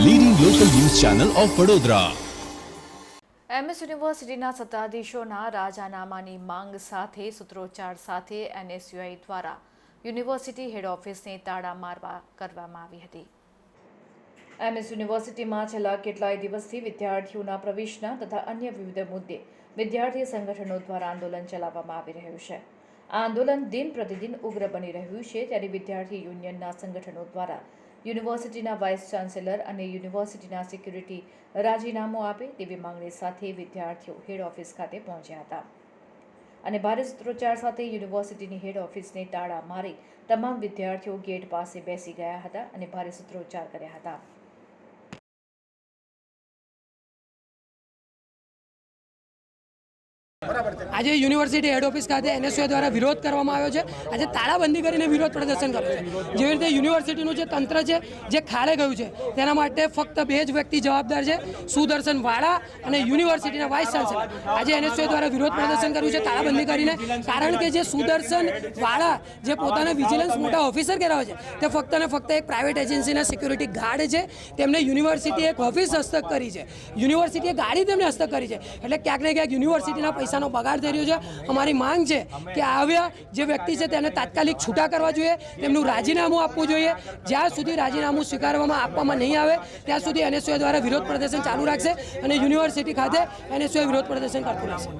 Channel of Vadodara MS યુનિવર્સિટીના સત્તાધીશોના રાજાનામાની માંગ સાથે, સૂત્રોચ્ચાર સાથે એનએસયુઆઈ દ્વારા યુનિવર્સિટી હેડ ઓફિસને તાળા મારવા કરવામાં આવી હતી. એમએસ યુનિવર્સિટીમાં છેલ્લા કેટલાય દિવસથી વિદ્યાર્થીઓના પ્રવેશના તથા અન્ય વિવિધ મુદ્દે વિદ્યાર્થી સંગઠનો દ્વારા આંદોલન ચલાવવામાં આવી રહ્યું છે. આ આંદોલન દિન પ્રતિદિન ઉગ્ર બની રહ્યું છે, ત્યારે વિદ્યાર્થી યુનિયનના સંગઠનો દ્વારા યુનિવર્સિટીના વાઇસ ચાન્સેલર અને યુનિવર્સિટીના સિક્યુરિટી રાજીનામું આપે તેવી માંગણી સાથે વિદ્યાર્થીઓ હેડ ઓફિસ ખાતે પહોંચ્યા હતા. અને ભારે સૂત્રોચ્ચાર સાથે યુનિવર્સિટીની હેડ ઓફિસને તાળા મારી તમામ વિદ્યાર્થીઓ ગેટ પાસે બેસી ગયા હતા અને ભારે સૂત્રોચ્ચાર કર્યા હતા. આજે યુનિવર્સિટી હેડ ઓફિસ ખાતે એનએસયુ દ્વારા વિરોધ કરવામાં આવ્યો છે. આજે તાળાબંધી કરીને વિરોધ પ્રદર્શન કર્યું છે. જેવી રીતે યુનિવર્સિટીનું જે તંત્ર છે, જે ખાડે ગયું છે, તેના માટે ફક્ત બે જ વ્યક્તિ જવાબદાર છે, સુદર્શન વાળા અને યુનિવર્સિટીના વાઇસ ચાન્સેલર. આજે એનએસયુ દ્વારા વિરોધ પ્રદર્શન કર્યું છે, તાળાબંધી કરીને. કારણ કે જે સુદર્શન વાળા જે પોતાના વિજિલન્સ મોટા ઓફિસર કહેવાય છે, તે ફક્ત ને ફક્ત એક પ્રાઇવેટ એજન્સીના સિક્યુરિટી ગાર્ડ છે. તેમને યુનિવર્સિટી એક ઓફિસ હસ્તક કરી છે. યુનિવર્સિટીએ ગાડી તેમને હસ્તક કરી છે. એટલે ક્યાંક ને ક્યાંક યુનિવર્સિટીના પૈસાનો બગાડ થઈ રહ્યો છે. અમારી માંગ છે કે આવ્યા જે વ્યક્તિ છે તેને તાત્કાલિક છૂટા કરવા જોઈએ, તેમનું રાજીનામું આપવું જોઈએ. જ્યાં સુધી રાજીનામું સ્વીકારવામાં આપવામાં નહીં આવે, ત્યાં સુધી એનએસયુ દ્વારા વિરોધ પ્રદર્શન ચાલુ રાખશે અને યુનિવર્સિટી ખાતે એનએસયુ વિરોધ પ્રદર્શન કરતું રહેશે.